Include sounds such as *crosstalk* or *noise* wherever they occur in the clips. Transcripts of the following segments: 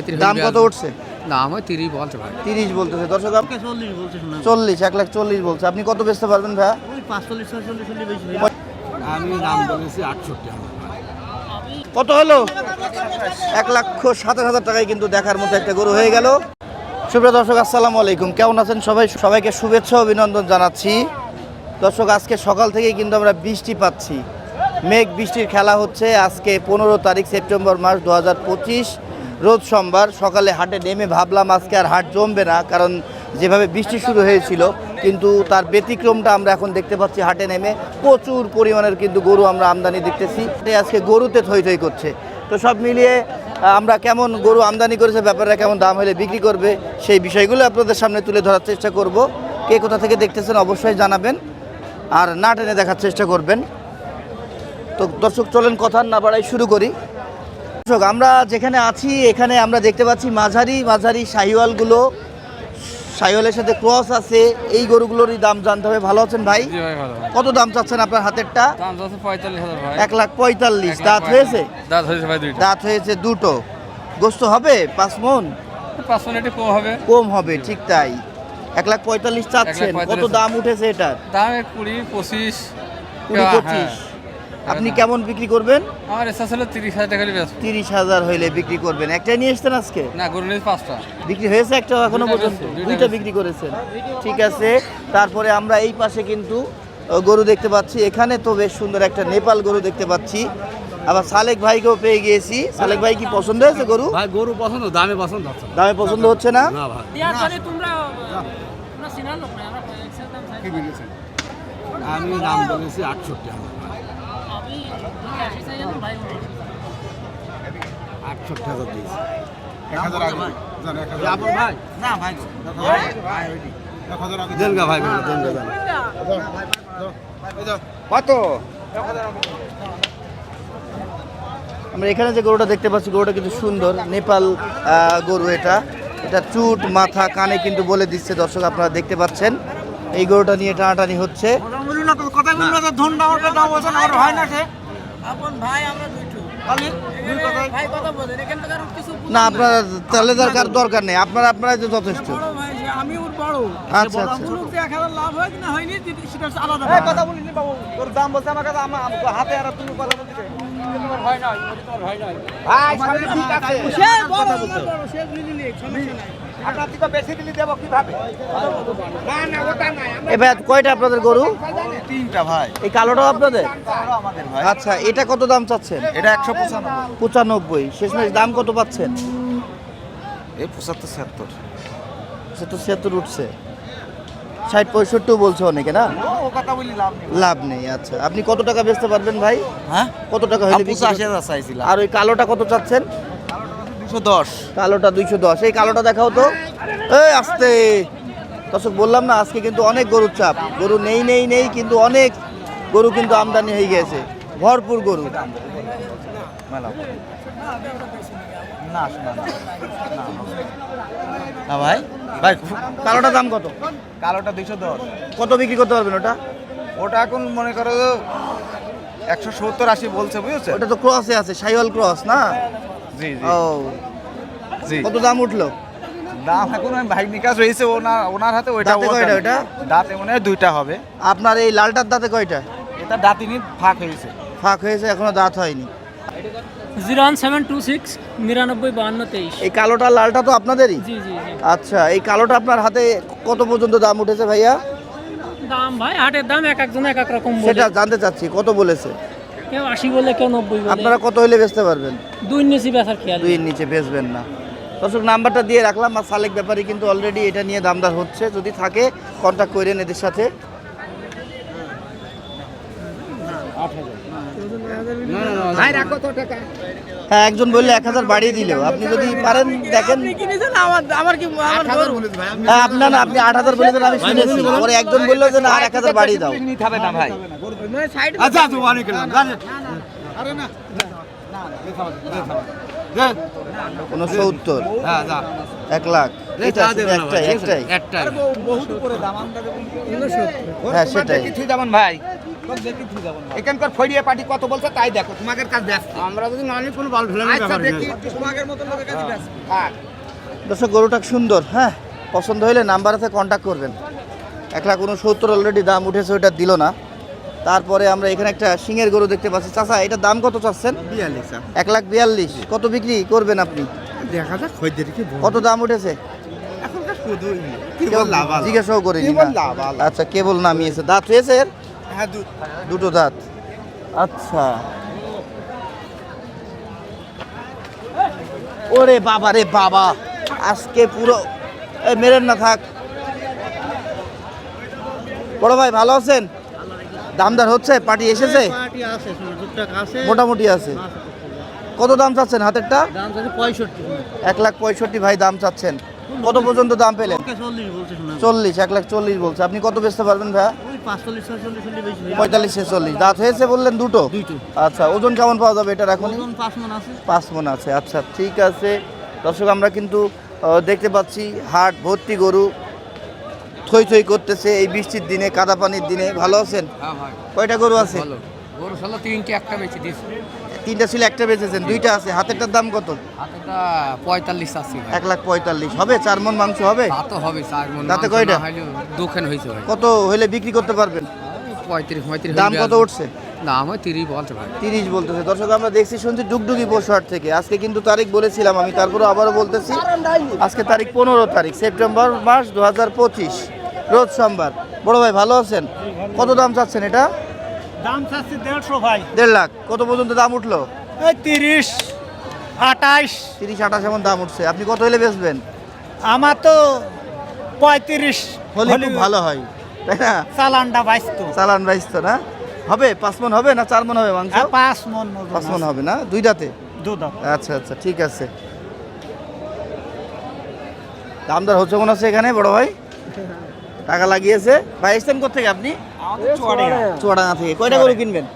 একটা দাম কত উঠছে? তিরিশ বলতেছে। আপনি চল্লিশ, এক লাখ চল্লিশ বলছে। আপনি কত বেচতে পারবেন কত হলো? এক লক্ষ সাতাশ হাজার টাকায় কিন্তু দেখার মতো একটা গরু হয়ে গেল। সুপ্রিয় দর্শক, আসসালামু আলাইকুম। কেমন আছেন সবাই? সবাইকে শুভেচ্ছা, অভিনন্দন জানাচ্ছি। দর্শক, আজকে সকাল থেকেই কিন্তু আমরা বৃষ্টি পাচ্ছি। মেঘ বৃষ্টির খেলা হচ্ছে আজকে পনেরো তারিখ, সেপ্টেম্বর মাস দু হাজার পঁচিশ। রোজ সোমবার সকালে হাটে নেমে ভাবলাম আজকে আর হাট জমবে না, কারণ যেভাবে বৃষ্টি শুরু হয়েছিল, কিন্তু তার ব্যতিক্রমটা আমরা এখন দেখতে পাচ্ছি হাটে নেমে। প্রচুর পরিমাণের কিন্তু গরু আমরা আমদানি দেখতেছি। আজকে গরুতে থই থই করছে। তো সব মিলিয়ে আমরা কেমন গরু আমদানি করেছে, ব্যাপারটা কেমন দাম হলে বিক্রি করবে, সেই বিষয়গুলো আপনাদের সামনে তুলে ধরার চেষ্টা করব। কে কোথা থেকে দেখতেছেন অবশ্যই জানাবেন। আর না টেনে দেখার চেষ্টা করবেন। তো দর্শক চলেন কথা না বাড়াই শুরু করি। দর্শক আমরা যেখানে আছি এখানে আমরা দেখতে পাচ্ছি মাঝারি মাঝারি শাহিওয়ালগুলো। শাহিওয়ালের সাথে ক্রস আছে এই গরুগুলোরই দাম জানতে হবে। ভালো আছেন ভাই? কত দাম চাচ্ছেন আপনার হাতেরটা? এক লাখ পঁয়তাল্লিশ। দাঁত হয়েছে? দাঁত হয়েছে দুটো। গোস্ত হবে? পাঁচ মন একটু কম হবে। কম হবে ঠিক তাই। এক লাখ পঁয়তাল্লিশ চাচ্ছেন। কত দাম উঠেছে এটার? দাম কুড়ি পঁচিশ। কুড়ি হ্যাঁ। পঁচিশ। আপনি কেমন বিক্রি করবেন? আমার ইচ্ছা ছিল তিরিশ হাজার টাকা তিরিশ হাজার হইলে বিক্রি করবেন। একটাই নিয়ে এসছেন আজকে? না গরু পাঁচটা। বিক্রি হয়েছে একটা এখনও পর্যন্ত? দুইটা বিক্রি করেছেন। ঠিক আছে। তারপরে আমরা এই পাশে কিন্তু গরু দেখতে পাচ্ছি। এখানে তো বেশ সুন্দর একটা নেপাল গরু দেখতে পাচ্ছি। আবার সালেক ভাইকেও পেয়ে গিয়েছি। সালেক ভাই কি পছন্দ হয়েছে গরু? ভাই গরু পছন্দ দামে পছন্দ হচ্ছে না। দামে পছন্দ হচ্ছে না? না ভাই। কি বলেছেন? আমি দাম বলেছি আটষট্টি হাজার আটষট্টি হাজার দিয়েছি। এক হাজার আগে। জান, এক হাজার আগে। ভাই। ভাই এক হাজার আগে। দেন গা ভাই দেন। গা দেন কত? আমরা এখানে যে গরুটা দেখতে পাচ্ছি গরুটা কিন্তু সুন্দর নেপাল গরু এটা। এটা চুট মাথা কানে কিন্তু বলে দিচ্ছে দর্শক আপনারা দেখতে পাচ্ছেন। এই গরুটা নিয়ে টানাটানি হচ্ছে। না। আপনার তাহলে দরকার দরকার নেই। আপনারা আপনারা যে যথেষ্ট। আমি ওর বড়। আচ্ছা আচ্ছা। মুলুক যে এক হাজার লাভ হয় না হয়নি সেটা আলাদা কথা বলিনি বাবু? তোর দাম বলছে আমার কাছে আমার হাতে আর তুমি কথা বলতে না না ভাই সামনে ঠিক আছে। সে বড় আমার বড় সে নিলি নে সমস্যা নাই। আপনার থেকে বেশি দিলি দেব কীভাবে? না না ওটা নাই এবার কয়টা আপনাদের গরু? তিনটা ভাই। এই কালোটাও আপনাদের? আচ্ছা এটা কত দাম চাচ্ছেন? এটা একশো পঁচানব্বই। পঁচানব্বই। শেষমেশ দাম কত পাচ্ছেন? এই পঁচাত্তর ছিয়াত্তর। সে তো ছিয়াত্তর উঠছে। ষাট পঁয়ষট্টিও বলছে অনেকে না? লাভ নেই। আচ্ছা। আপনি কত টাকা বেচতে পারবেন ভাই? হ্যাঁ? কত টাকা হলে চাইছিলাম। আর ওই কালোটা কত চাচ্ছেন? দুশো দশ। কালোটা দুইশো দশ। এই কালোটা দেখাও তো। এই আসতে। দর্শক বললাম না আজকে কিন্তু অনেক গরুর চাপ। গরু নেই নেই নেই কিন্তু অনেক গরু কিন্তু আমদানি হয়ে গেছে। ভরপুর গরু। মেলা না না ভাই। ভাই কালোটা দাম কত? কালোটা দুইশো দশ। কত বিক্রি করতে পারবেন ওটা? ওটা এখন মনে করো একশো সত্তর আশি বলছে বুঝেছে? ওটা তো ক্রসে আছে সাইওয়াল ক্রস না? জি ও। জি। কত দাম উঠল? দাম এখন ভাই নিকাশ রয়েছে ওনার ওনার হাতে ওইটা কয়টা ওইটা? দাঁতে মনে হয় দুইটা হবে। আপনার এই লালটার দাঁতে কয়টা? এটা দাঁতিনি ফাঁক হয়েছে। ফাঁক হয়েছে এখনও দাঁত হয়নি। Zero one seven two six নিরানব্বই বাহান্ন তেইশ। এই কালোটা লালটা তো আপনাদেরই? জি জি জি। আচ্ছা এই কালোটা আপনার হাতে কত পর্যন্ত দাম উঠেছে ভাইয়া? দাম ভাই হাটের দাম এক একজন এক এক রকম বলে। সেটা জানতে চাচ্ছি কত বলেছে? কেউ আশি বলে কেউ নব্বই বলে। আপনারা কত হইলে বেচতে পারবেন? দুই নিচি বেচার খেয়াল দুই নিচে বেচবেন না। দর্শক নাম্বারটা দিয়ে রাখলাম আর সালেক ব্যাপারী কিন্তু অলরেডি এটা নিয়ে দামদার হচ্ছে। যদি থাকে কন্ট্যাক্ট করেন এদের সাথে। হ্যাঁ একজন বললে এক হাজার বাড়িয়ে দিলেও। আপনি যদি পারেন দেখেন। হ্যাঁ আপনার না আপনি আট হাজার বলে দেন আমি শুনেছি পরে একজন বলল যে না আর এক হাজার বাড়িয়ে দাও। হবে না ভাই। মানে আচ্ছা আরে না হ্যাঁ এক লাখ। একটাই একটাই। হ্যাঁ সেটাই। ভাই। এখানকার ফড়িয়ে পার্টি কত বলছে তাই দেখো তোমাদের কাছে ব্যস্ত। আমরা যদি মানি কোনো বাল ফেলে আচ্ছা দেখি। তোমাদের মতো লোকের কাছে ব্যস্ত। হ্যাঁ। দর্শক গরুটা সুন্দর হ্যাঁ? পছন্দ হলে নাম্বার আছে কন্ট্যাক্ট করবেন। এক লাখ উনসত্তর অলরেডি দাম উঠেছে ওইটা দিল না। তারপরে আমরা এখানে একটা সিংয়ের গরু দেখতে পাচ্ছি। চাচা এটার দাম কত চাচ্ছেন? বিয়াল্লিশ এক লাখ বিয়াল্লিশ। কত বিক্রি করবেন আপনি? দেখা যাক কত দাম উঠেছে? জিজ্ঞাসাও করিনি আচ্ছা কেবল নামিয়েছে। দাঁত হয়েছে এর? হ্যাঁ দুটো দাঁত। আচ্ছা। ওরে বাবা রে বাবা আজকে পুরো মেরেন না থাক। বড় ভাই ভালো আছেন? দামদার হচ্ছে? পার্টি এসেছে? মোটামুটি আছে। কত দাম চাচ্ছেন হাতেরটা? এক লাখ পঁয়ষট্টি ভাই দাম চাচ্ছেন। কত পর্যন্ত দাম পেলেন? চল্লিশ এক লাখ চল্লিশ বলছে। আপনি কত বেচতে পারবেন ভাইয়া? পঁয়তাল্লিশ ছেচল্লিশ। দাঁত হয়েছে বললেন দুটো? আচ্ছা ওজন কেমন পাওয়া যাবে এটার এখন পাঁচ মন আছে। মন আচ্ছা ঠিক আছে। দর্শক আমরা কিন্তু দেখতে পাচ্ছি হাট ভর্তি গরু থই থই করতেছে এই বৃষ্টির দিনে কাদা পানির দিনে। ভালো আছেন? হ্যাঁ কয়টা গরু আছে? গরু তিনটে একটা বেশি দিয়েছি। তিনটা ছিল একটা বেচেছেন। দুইটা আছে হাতেরটার দাম কত? পঁয়তাল্লিশ আছে এক লাখ পঁয়তাল্লিশ। হবে? চার মন মাংস হবে? তা তো হবে চার মন তাতে কয়টা? দুখান হয়েছে ভাই। কত হলে বিক্রি করতে পারবেন? পঁয়ত্রিশ পঁয়ত্রিশ দাম কত উঠছে? দাম হয় তিরিশ বলছে ভাই। তিরিশ বলতেছে। দর্শক আমরা দেখছি শুনছি ডুগডুগি পশুহাট থেকে। আজকে কিন্তু তারিখ বলেছিলাম আমি তারপরে আবারও বলতেছি আজকে তারিখ পনেরো তারিখ সেপ্টেম্বর মাস দু হাজার পঁচিশ রোজ সোমবার। বড় ভাই ভালো আছেন? কত দাম চাচ্ছেন এটা? দাম চাচ্ছি দেড়শো ভাই। দেড় লাখ। কত পর্যন্ত দাম উঠল? এই তিরিশ আঠাইশ। তিরিশ আঠাশ এমন দাম উঠছে। আপনি কত হলে বেচবেন? আমার তো পঁয়ত্রিশ হলে খুব ভালো হয়। তাই না? চালানটা বাইশত চালান বাইশ তো না? হবে? পাঁচ মন হবে না চার মন হবে মাংস? পাঁচ মন পাঁচ মন হবে না? দুইটাতে? আচ্ছা আচ্ছা ঠিক আছে। দামদার হচ্ছে মনে হচ্ছে এখানে বড় ভাই? টাকা লাগিয়েছে। ভাই এসছেন কোথেকে আপনি? চুয়াডাঙ্গা। থেকে। কয়টা গরু কিনবেন?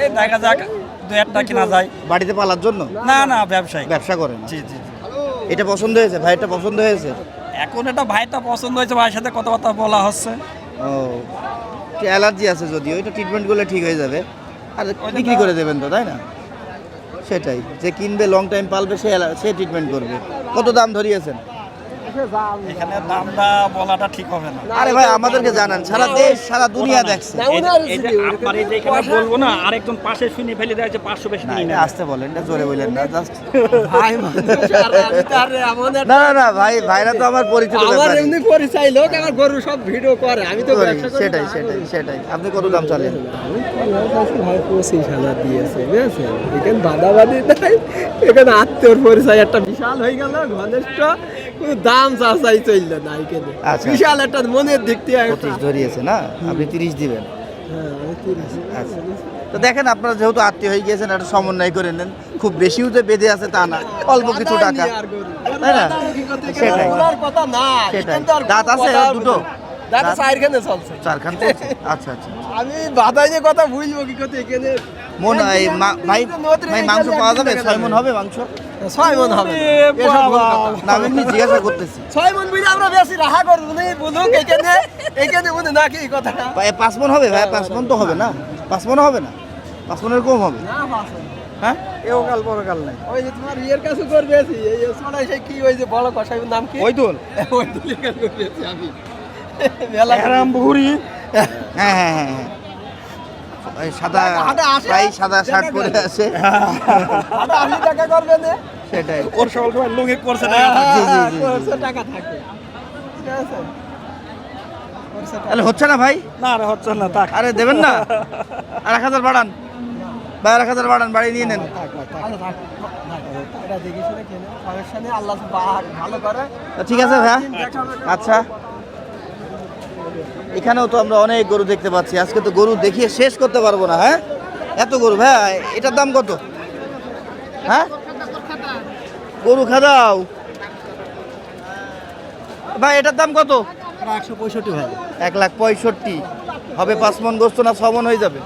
এই দেখা যাক দু একটা কিনা যায়। বাড়িতে পালার জন্য? না না ব্যবসায়ী। ব্যবসা করেন জি জি জি। এটা পছন্দ হয়েছে? ভাইটা পছন্দ হয়েছে? এখন এটা ভাইটা পছন্দ হয়েছে ভাইয়ের সাথে কথাবার্তা বলা হচ্ছে। ও অ্যালার্জি আছে যদিও এটা ট্রিটমেন্ট করলে ঠিক হয়ে যাবে। আর বিক্রি করে দেবেন তো তাই না? সেটাই যে কিনবে লং টাইম পালবে সে সে ট্রিটমেন্ট করবে। কত দাম ধরিয়েছেন? এখানে দামটা বলাটা ঠিক হবে না। আরে ভাই আমাদেরকে জানান সারা দেশ সারা দুনিয়া দেখছে। আপনার এই যে এখানে বলব না আরেকজন পাশে শুনে ফেলে দেয় যে পাঁচশো বেশি নিয়ে আসতে বলেন জোরে বললেন না জাস্ট ভাই না না না ভাই ভাইরা তো আমার পরিচিত ব্যাপারই। পরিচয় লোক আমার গরু সব ভিডিও করে আমি তো করি, সেটাই সেটাই সেটাই। আপনি কত দাম চালেন? ভাই পঁচিশ হাজার দিয়েছে বুঝেছেন? এখানে বাদাবাদি নাই এখানে আত্মীয়র পরিচয় একটা বিশাল হয়ে গেল ঘনিষ্ঠ। দাম চাচাই চলল না এখানে আচ্ছা। বিশাল একটা মনের দিক পঁচিশ ধরিয়েছে না? আপনি তিরিশ দিবেন। হ্যাঁ। আচ্ছা। তো দেখেন আপনারা যেহেতু আত্মীয় হয়ে গিয়েছেন একটা সমন্বয় করে নেন। খুব বেশিও যে বেঁধে আছে তা না অল্প কিছু টাকা। তাই না? সেটাই। সেটাই। দাঁত আছে দুটো? আচ্ছা আচ্ছা। মাংস পাওয়া যাবে? ছয় মন হবে মাংস? ছয় মন হবে। না আমি জিজ্ঞাসা করতেছি। ছয় মন বুঝে আমরা বেশি রাহা করব না বুঝুক এখানে এখানে বুঝে নাকি এই কথাটা। ভাই, পাঁচ মন হবে ভাই পাঁচ মন তো হবে না। পাঁচ মন হবে না। পাঁচ মনের কম হবে। না হ্যাঁ? এও কাল পরকাল নাই। ওই যে তোমার ইয়ের কাছে করবে এই সোনাই সেই কি ওই যে বড় কষাইয়ের নাম কি? ওই দোল ওই দুলির কাছে করবে আমি। মেলা *laughs* হ্যাঁ হ্যাঁ হ্যাঁ হ্যাঁ। ওই সাদা প্রায় সাদা শার্ট পরে আছে টাকা করবে না। সেটাই। ওর সকল সময় লুঙ্গি করছে। করছে টাকা থাকে। তাহলে হচ্ছে না ভাই? না রে হচ্ছে না থাক। আরে দেবেন না। আর এক হাজার বাড়ান। ভাই আর এক হাজার বাড়ান বাড়ি নিয়ে নেন। তো ঠিক আছে ভাইয়া। আচ্ছা। এখানেও তো আমরা অনেক গরু দেখতে পাচ্ছি। আজকে তো গরু দেখিয়ে শেষ করতে পারব না হ্যাঁ? এত গরু ভাই এটার দাম কত? হ্যাঁ? গরু খাদাও। ভাই এটার দাম কত? একশো পঁয়ষট্টি ভাই। এক লাখ পঁয়ষট্টি। হবে পাঁচ মন গোস্ত না ছ মন হয়ে যাবে?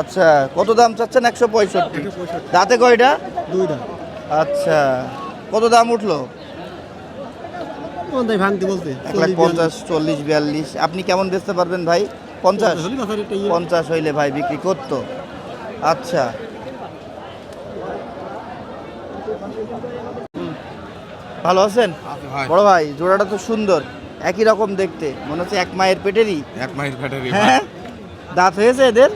আচ্ছা কত দাম চাচ্ছেন একশো পঁয়ষট্টি? দাঁতে কয়টা? দুই দাম আচ্ছা কত দাম উঠল? কোনটাই ভাঙতে বলতে এক লাখ পঞ্চাশ চল্লিশ বিয়াল্লিশ। আপনি কেমন বেচতে পারবেন ভাই? পঞ্চাশ? একটা ইয়ে। পঞ্চাশ হইলে ভাই বিক্রি করতো। আচ্ছা। ভালো আছেন? বড় ভাই জোড়াটা তো সুন্দর। একই রকম দেখতে। মনে হচ্ছে এক মায়ের পেটেরই। এক মাইল ফ্যাটারি হ্যাঁ? দাঁত হয়েছে এদের?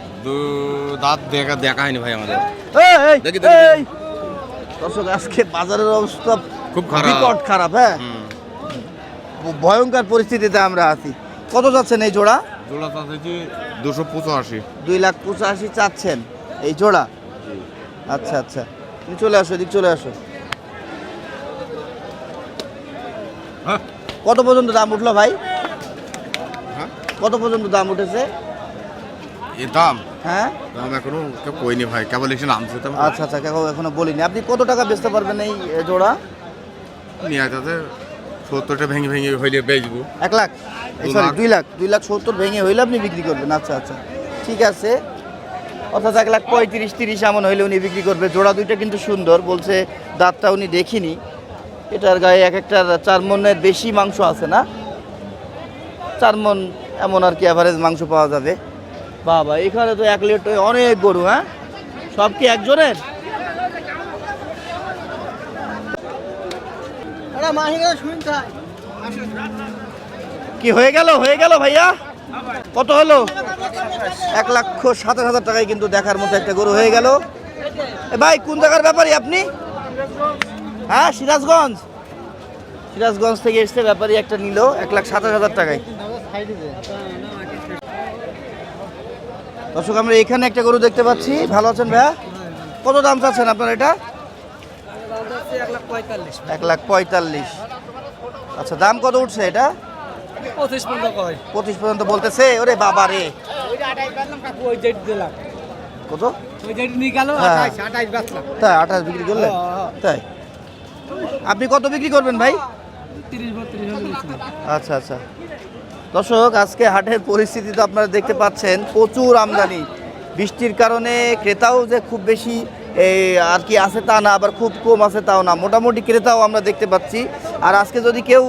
দাঁত দেখা দেখা হয়নি ভাই আমাদের। এই, এই, দেখি, দেখি, এই। দর্শক আজকে বাজারের অবস্থা খুব খারাপ। খারাপ হ্যাঁ। ভয়ঙ্কর পরিস্থিতিতে আমরা আছি। কত যাচ্ছেন এই জোড়া? জোড়া চাচ্ছি দুশো পঁচাশি। দুই লাখ পঁচাশি চাচ্ছেন এই জোড়া? আচ্ছা আচ্ছা। তুমি চলে আসো এদিক চলে আসো। হ্যাঁ। কত পর্যন্ত দাম উঠল ভাই? হ্যাঁ? কত পর্যন্ত দাম উঠেছে? এ দাম? হ্যাঁ। দাম এখনও কেউ কইনি ভাই কেবল এসে নামছে তো আচ্ছা আচ্ছা কেউ এখনও বলিনি। আপনি কত টাকা বেচতে পারবেন এই জোড়া? নিয়ে সত্তরটা ভেঙে ভেঙে হইলে বেচবো। এক লাখ? সরি দুই লাখ। দুই লাখ সত্তর ভেঙে হইলে আপনি বিক্রি করবেন। আচ্ছা আচ্ছা। ঠিক আছে। অর্থাৎ এক লাখ পঁয়ত্রিশ তিরিশ এমন হইলে উনি বিক্রি করবে। জোড়া দুইটা কিন্তু সুন্দর বলছে দাঁতটা উনি দেখিনি। এটার গায়ে এক একটার চার মনের বেশি মাংস আছে না? চার মন এমন আর কি অ্যাভারেজ মাংস পাওয়া যাবে। বাবা এখানে তো এক লিটার অনেক গরু হ্যাঁ? সব কি একজনের? কি হয়ে গেল? হয়ে গেল ভাইয়া? কত হলো? এক লক্ষ সাতাশ হাজার টাকায় কিন্তু দেখার মতো একটা গরু হয়ে গেল। ভাই, কোন জায়গার ব্যাপারী আপনি? হ্যাঁ সিরাজগঞ্জ। সিরাজগঞ্জ থেকে এসছে ব্যাপারী একটা নিল, এক লাখ সাতাশ হাজার টাকায়। দর্শক, আমরা এখানে একটা গরু দেখতে পাচ্ছি। ভালো আছেন ভাইয়া? কত দাম চাচ্ছেন আপনার এটা? এক লাখ পঁয়তাল্লিশ। আচ্ছা দাম কত উঠছে এটা? পঁচিশ কয়। পঁচিশ পর্যন্ত বলতেছে ওরে বাবা রে। কত? হ্যাঁ। তাই আঠাশ বিক্রি করলেন? তাই। আপনি কত বিক্রি করবেন ভাই? আচ্ছা আচ্ছা। দর্শক আজকে হাটের পরিস্থিতি তো আপনারা দেখতে পাচ্ছেন প্রচুর আমদানি। বৃষ্টির কারণে ক্রেতাও যে খুব বেশি এই আর কি আছে তা না আবার খুব কম আছে তাও না। মোটামুটি ক্রেতাও আমরা দেখতে পাচ্ছি। আর আজকে যদি কেউ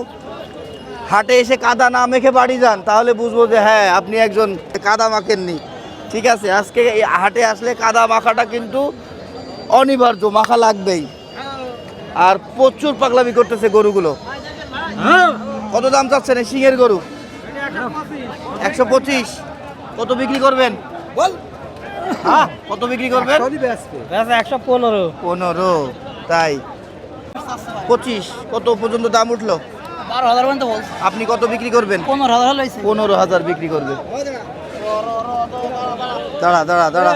হাটে এসে কাদা না মেখে বাড়ি যান তাহলে বুঝব যে হ্যাঁ আপনি একজন কাদা মাখেননি। ঠিক আছে আজকে এই হাটে আসলে কাদা মাখাটা কিন্তু অনিবার্য মাখা লাগবেই। আর প্রচুর পাগলামি করতেছে গরুগুলো। কত দাম চাচ্ছেন এই সিংহের গরু? একশো পঁচিশ। কত বিক্রি করবেন? বল। হ্যাঁ কত বিক্রি করবেন? একশো পনেরো। পনেরো তাই। পঁচিশ কত পর্যন্ত দাম উঠল? বারো হাজার পর্যন্ত বল আপনি কত বিক্রি করবেন? পনেরো হাজার পনেরো হাজার বিক্রি করবে দাঁড়া দাঁড়া দাঁড়া।